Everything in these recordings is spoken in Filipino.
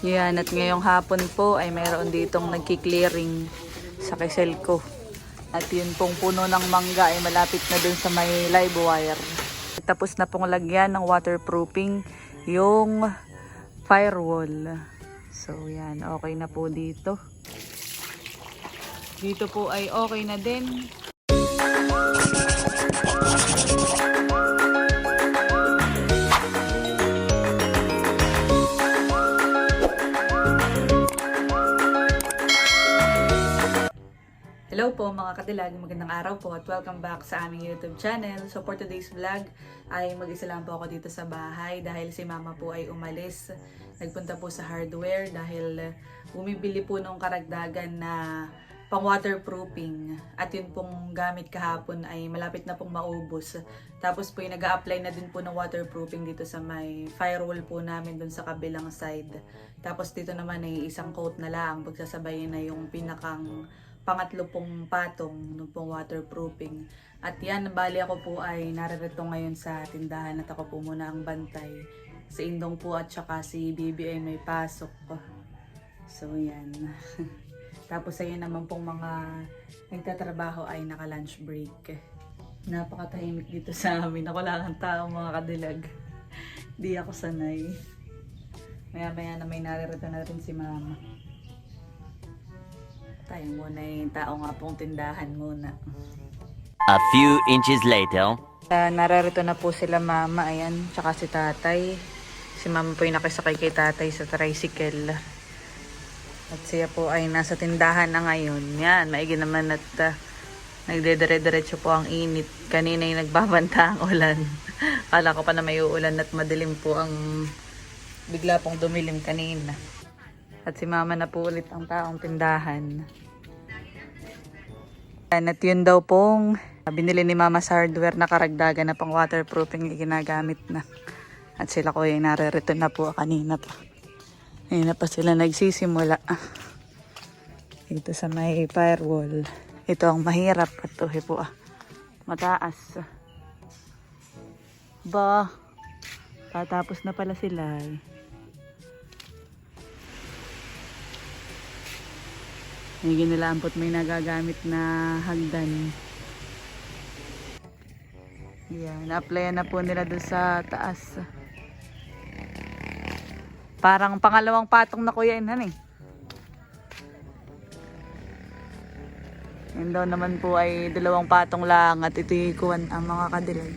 Yan, at ngayong hapon po ay mayroon ditong nagki-clearing sa Quezalco. At yun pong puno ng mangga ay malapit na dun sa may live wire. Tapos na pong lagyan ng waterproofing yung firewall. So yan, okay na po dito. Dito po ay okay na din. Hello po mga katilag, magandang araw po at welcome back sa aming YouTube channel. So for today's vlog ay mag-isa lang po ako dito sa bahay dahil si mama po ay umalis. Nagpunta po sa hardware dahil bumibili po nung karagdagan na pang waterproofing at yun pong gamit kahapon ay malapit na pong maubos. Tapos po yung nag apply na din po ng waterproofing dito sa may firewall po namin dun sa kabilang side. Tapos dito naman ay isang coat na lang, pagsasabayin na yung pinakang pangatlo pong patong ng pong waterproofing. At yan, bali ako po ay naririto ngayon sa tindahan at ako po muna ang bantay. Si Indong po at saka si Bibi ay may pasok. So yan. Tapos ayun naman pong mga nagtatrabaho ay naka lunch break. Napakatahimik dito sa amin. Ako lang ang tao mga kadilag. Di ako sanay. Maya maya na may naririto na rin si mama. Tayo muna yung tao nga pong tindahan muna. A few inches later. Uh, nararito na po sila mama, ayan, tsaka si tatay. Si mama po yung nakisakay kay tatay sa tricycle. At siya po ay nasa tindahan na ngayon. Yan, maigi naman at uh, nagdedire-diretso po ang init. Kanina yung nagbabanta ang ulan. Kala ko pa na may uulan at madilim po ang bigla pong dumilim kanina. At si mama na po ulit ang taong tindahan. At yun daw pong binili ni mama sa hardware na karagdagan na pang waterproofing yung ginagamit na. At sila ko ay naririto na po kanina pa. Ngayon na pa sila nagsisimula. Dito sa may firewall. Ito ang mahirap at ito po ah. Mataas. Ba, tatapos na pala sila eh. May ginilaampot may nagagamit na hagdan. Yan, na-applyan na po nila doon sa taas. Parang pangalawang patong na kuya inhan eh. Yan naman po ay dalawang patong lang at ito kuwan ang mga kadilag.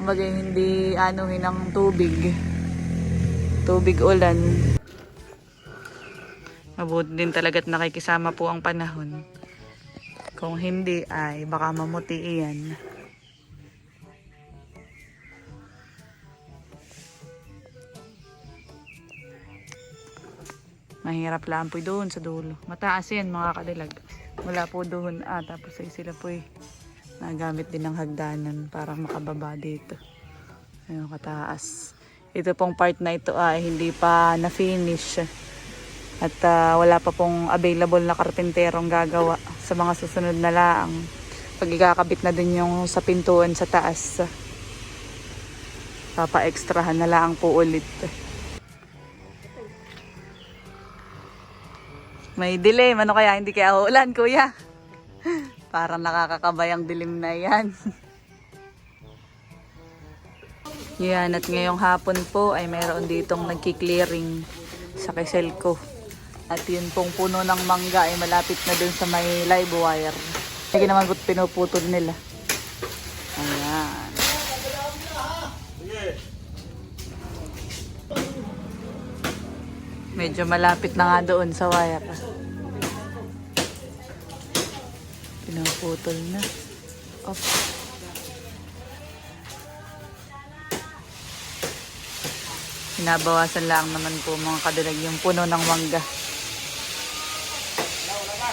Kumbaga hindi anuhin ng tubig. Tubig ulan. Mabuti din talaga't nakikisama po ang panahon. Kung hindi ay baka mamuti iyan. Mahirap lang po doon sa dulo. Mataas yan mga kadilag. Wala po doon. Ah, tapos ay sila po eh. Nagamit din ng hagdanan para makababa dito. Ayun, kataas. Ito pong part na ito ay hindi pa na-finish. At ah, wala pa pong available na karpenterong gagawa sa mga susunod na laang. Pag ikakabit na din yung sa pintuan sa taas. Papa-extrahan na laang po ulit. May dilim. Ano kaya hindi kaya uulan, kuya? Parang nakakakabay ang dilim na yan. yan, at ngayong hapon po ay mayroon ditong nagki-clearing sa Quezalco. At yun pong puno ng mangga ay malapit na dun sa may live wire. Hindi naman ba't pinuputol nila. Ayan. Medyo malapit na nga doon sa wire. Pinuputol na. Off. Pinabawasan lang naman po mga kadilag yung puno ng mangga.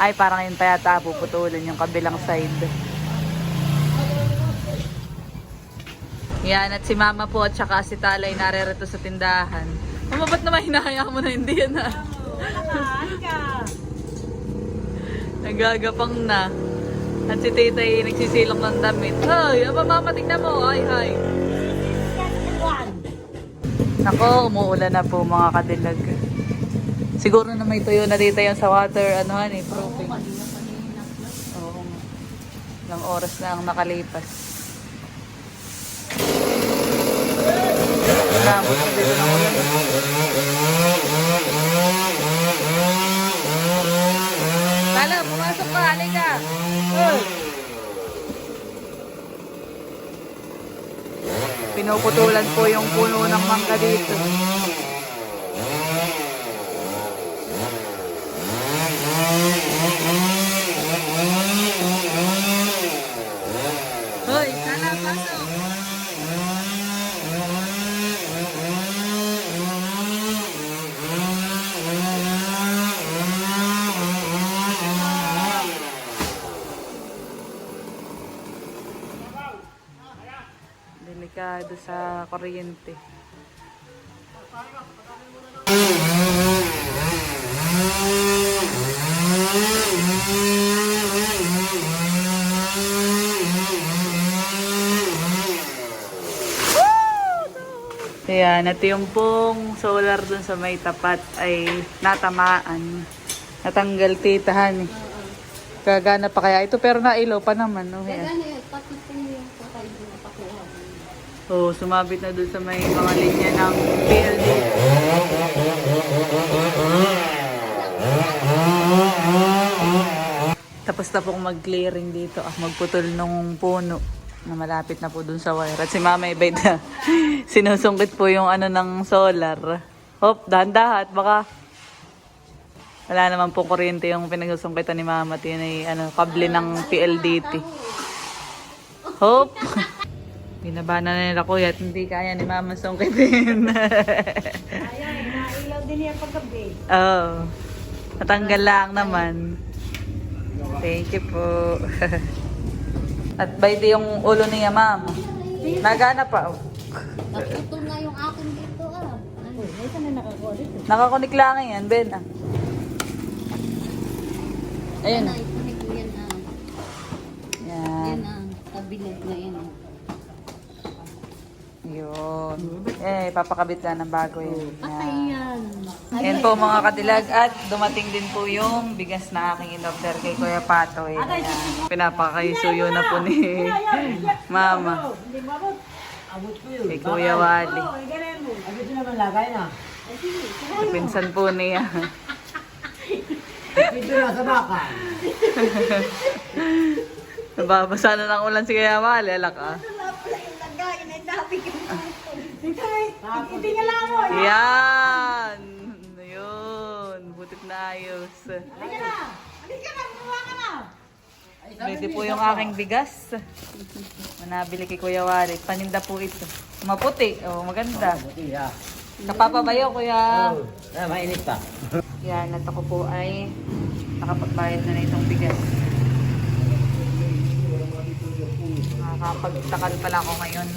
Ay, parang yun pa yata puputulin yung kabilang side. Yan, at si mama po at saka si talay narerito sa tindahan. Mama, ba't naman hinahaya mo na hindi yan ah? Nagagapang na. At si Titay nagsisilong ng damit. Hoy, aba mama, tingnan mo. Ay, hay. Nako, umuulan na po mga kadilag. Siguro na may tuyo na dito yan sa water, ano han eh, proofing. Oo. Ilang oras na ang nakalipas. Na dito ulan. Lala, pumasok ka, halika. Pinuputulan po yung puno ng mangga dito. Hoy, sana pasok. Delikado sa kuryente. Ayan, at yung pong solar dun sa may tapat ay natamaan. Natanggal titahan eh. Gagana pa kaya ito pero nailaw pa naman. No? Ayan. Gano'n yun, pati po yung patay mo napakuha mo. Oo, sumabit na dun sa may mga linya ng PLD. Tapos na pong mag-clearing dito. Ah, magputol nung puno na malapit na po dun sa wire. At si Mama Ibay na sinusungkit po yung ano ng solar. Hop, dahan-dahan. Baka wala naman pong kuryente yung pinagsusungkitan ni Mama. At yun ay ano, kable ng PLDT. Hop! Binaba na nila kuya at hindi kaya ni Mama sungkitin. Ayaw, nailaw din niya paggabi. Oo. Natanggal lang naman. Thank you po. at by the yung ulo niya, ma'am. Nagana pa. oh. Naputol nga yung akin dito ah. Ano, saan na nakakuha dito? Nakakunik lang yan, Ben. Ah. Ayun. Ikunik mo yan ah. Yan. Yan ah, kabilag na yan ah. Yun. Eh, papakabit lang ng bago yun. Patay Yan. yan. Yan po mga kadilag at dumating din po yung bigas na aking in-order kay Kuya Pato. Eh. Ayan. Pinapakaisuyo na po ni Mama. Kay Kuya Wally. Abit naman lagay na. Pinsan po niya. Dito na sa baka. Nababasa na ng ulan si Kuya Wally. Alak ah. Hindi nga lang mo. Yan! Yun. Butit na ayos. Ready po yung aking bigas. Manabili kay Kuya Wally. Paninda po ito. Maputi. Oh, maganda. Buti ha. Napapabayo, Kuya. Oh, ah, mainit pa. Yan, at ako po ay nakapagbayad na na itong bigas. Nakakapagtakal pala ako ngayon.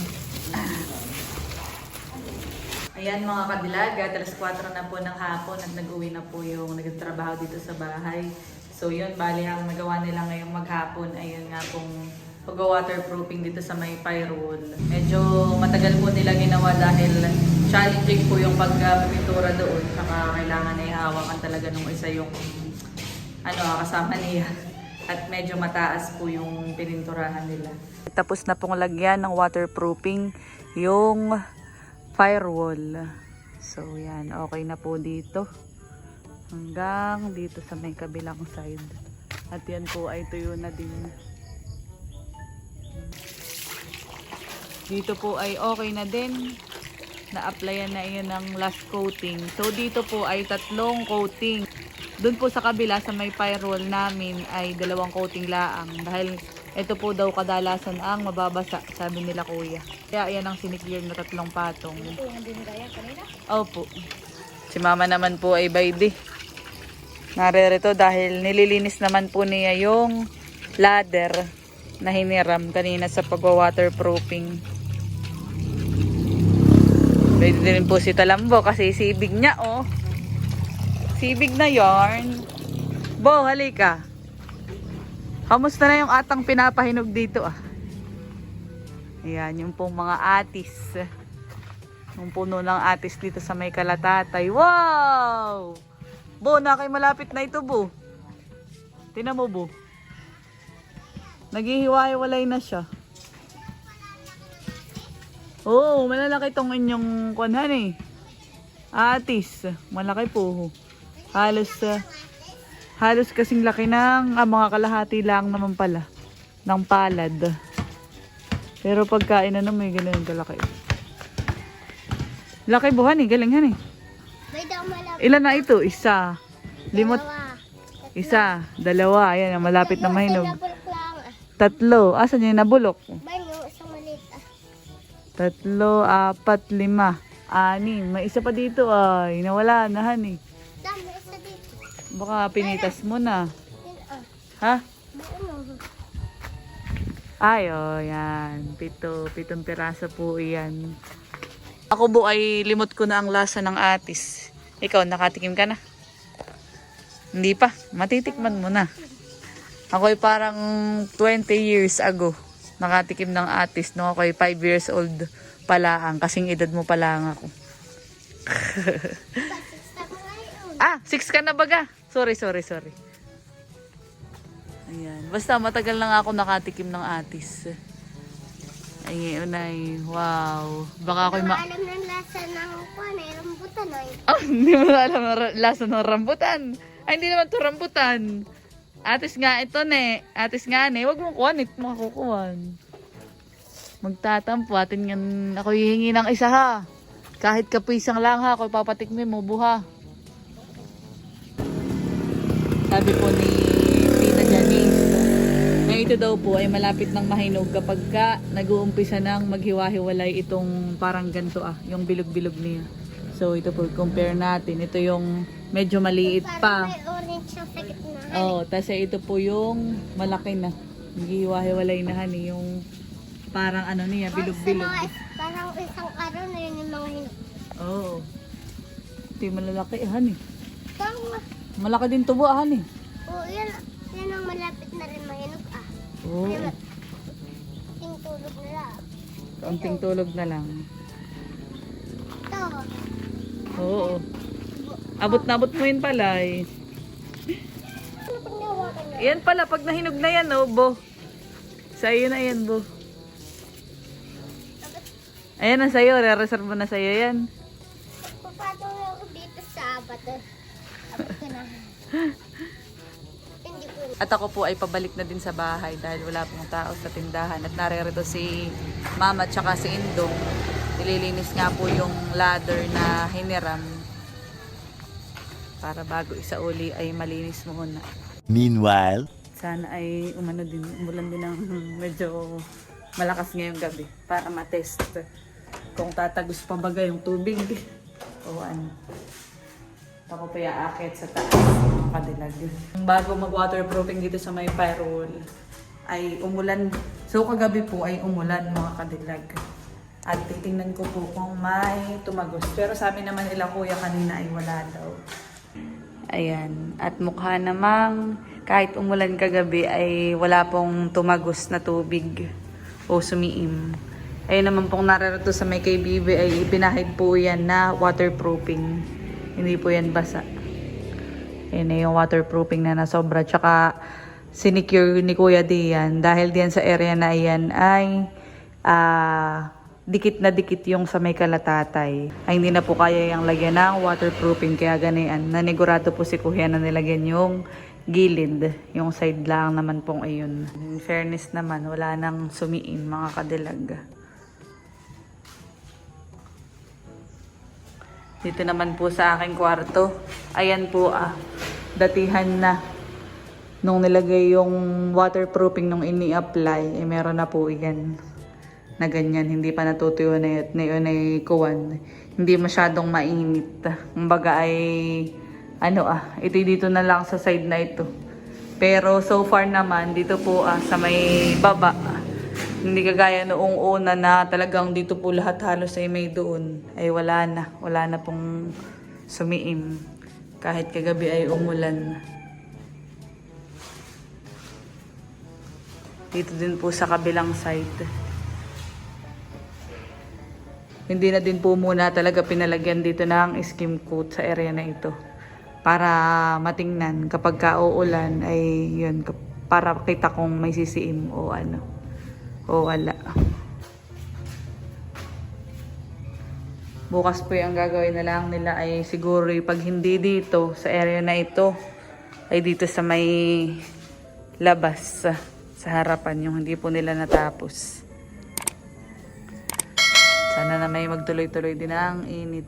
Ayan mga kadilag, at alas 4 na po ng hapon at nag-uwi na po yung nagtatrabaho dito sa bahay. So yun, bali ang nagawa nila ngayong maghapon, ayun nga pong pag-waterproofing dito sa may firewall. Medyo matagal po nila ginawa dahil challenging po yung pagpintura doon. Saka kailangan na ihawakan talaga nung isa yung ano, kasama niya. At medyo mataas po yung pininturahan nila. Tapos na pong lagyan ng waterproofing yung firewall. So yan, okay na po dito. Hanggang dito sa may kabilang side. At yan po ay tuyo na din. Dito po ay okay na din. Na-applyan na yun ng last coating. So dito po ay tatlong coating. Doon po sa kabila sa may firewall namin ay dalawang coating laang. Dahil ito po daw kadalasan ang mababasa, sabi nila kuya. Kaya yan ang siniklear na tatlong patong. Ito yung diniraya kanina. Opo. Si mama naman po ay by day. Narerito dahil nililinis naman po niya yung ladder na hiniram kanina sa pagwa-waterproofing. Pwede din po si Talambo kasi sibig niya oh. Sibig na yarn. Bo, halika. Kamusta na yung atang pinapahinog dito ah? Ayan, yung pong mga atis. Yung puno ng atis dito sa may kalatatay. Wow! Bo, na malapit na ito, Bo. Tinan mo, Bo. Naghihiwa-hiwalay na siya. Oo, malalaki tong inyong kunhan eh. Atis. Malaki po. Halos, ah, halos kasing laki ng, ah, mga kalahati lang naman pala. Ng palad. Pero pagkain na may ganun kalaki. Laki buhan eh, galing han eh. Ilan na ito? Isa. Limot. Isa. Dalawa. Ayan, malapit na mahinog. Nabulok ah. Tatlo. Asan yung nabulok? Ba yung maliit ah. Tatlo, apat, lima. Anim. May isa pa dito ay. Nawala na han Baka pinitas mo na. Ha? Ay, oh, yan. Pito, pitong piraso po yan. Ako po ay limot ko na ang lasa ng atis. Ikaw, nakatikim ka na? Hindi pa. Matitikman mo na. Ako ay parang 20 years ago nakatikim ng atis nung ako ay 5 years old pala ang kasing edad mo pala ang ako. Ah, 6 ka na baga? Sorry, sorry, sorry. Ayan. Basta matagal na nga ako nakatikim ng atis. Ay, ngayon ay, wow. Baka ako'y ma... Alam ng lasa ng kwan eh. Rambutan ay. Oh, hindi mo alam ang ra- lasa ng rambutan. Ay, hindi naman to rambutan. Atis nga ito, ne. Atis nga, ne. Huwag mong kuhan, ito makakukuhan. Magtatampo. Atin yan, ako hihingi ng isa ha. Kahit kapisang lang ha, ako papatikmin mo, buha. Sabi po ni Tina Janice, na ito daw po ay malapit ng mahinog kapag ka nag-uumpisa ng maghiwa-hiwalay itong parang ganito ah, yung bilog-bilog niya. So ito po, compare natin. Ito yung medyo maliit pa. Oh, tapos ito po yung malaki na. Naghihiwa-hiwalay na hani, yung parang ano niya, bilog-bilog. Parang isang araw na yun yung mga hinog. Oo. Oh. Ito yung malalaki, eh, hani. Tama. Malaki din tubo, ah, hani. Oo, yan, yan ang malapit na rin mahinog ah. Oo. Yan, ting tulog na lang. Kaunting tulog na lang. Ito, Oo. Abot na abot mo yun pala eh. ano? Yan pala, pag nahinog na yan, oh, bo. Sa iyo na yan, bo. Ayan na sa'yo, re-reserve mo na sa'yo yan. Na. At ako po ay pabalik na din sa bahay dahil wala pong tao sa tindahan. At naririto si mama at saka si Indong. Nililinis nga po yung ladder na hiniram. Para bago isa uli ay malinis muna. Meanwhile, Sana ay umano din, umulan din ng medyo malakas ngayong gabi para matest kung tatagos pa baga yung tubig o ano. Ako pa iaakit sa taas, mga kadilag. Bago mag-waterproofing dito sa may firewall, ay umulan. So kagabi po ay umulan mga kadilag. At titingnan ko po kung may tumagos. Pero sabi naman nila kuya kanina ay wala daw. Ayan. At mukha namang kahit umulan kagabi ay wala pong tumagos na tubig o sumiim. Ayun naman pong nararito sa may Bibi ay ibinahid po yan na waterproofing. Hindi po yan basa. Ayun na yung waterproofing na nasobra. Tsaka sinicure ni Kuya Dian dahil diyan sa area na iyan ay ah dikit na dikit yung sa may kalatatay. Ay hindi na po kaya yung lagyan ng waterproofing kaya ganian. Nanigurado po si Kuya na nilagyan yung gilid. Yung side lang naman pong ayun. In fairness naman, wala nang sumiin mga kadilag. Dito naman po sa aking kwarto. Ayan po ah, datihan na. Nung nilagay yung waterproofing nung ini-apply, eh meron na po yan. na ganyan, hindi pa natutuyo na yun, na yun ay kuwan. Hindi masyadong mainit. Kumbaga ay, ano ah, ito dito na lang sa side na ito. Pero so far naman, dito po ah, sa may baba, hindi kagaya noong una na talagang dito po lahat halos ay may doon. Ay wala na, wala na pong sumiim. Kahit kagabi ay umulan. Dito din po sa kabilang side. Hindi na din po muna talaga pinalagyan dito ng skim coat sa area na ito. Para matingnan kapag kauulan ay yun, para kita kung may sisiim o ano. O wala. Bukas po yung gagawin na lang nila ay siguro pag hindi dito sa area na ito ay dito sa may labas sa harapan yung hindi po nila natapos. Sana na may magtuloy-tuloy din ang init.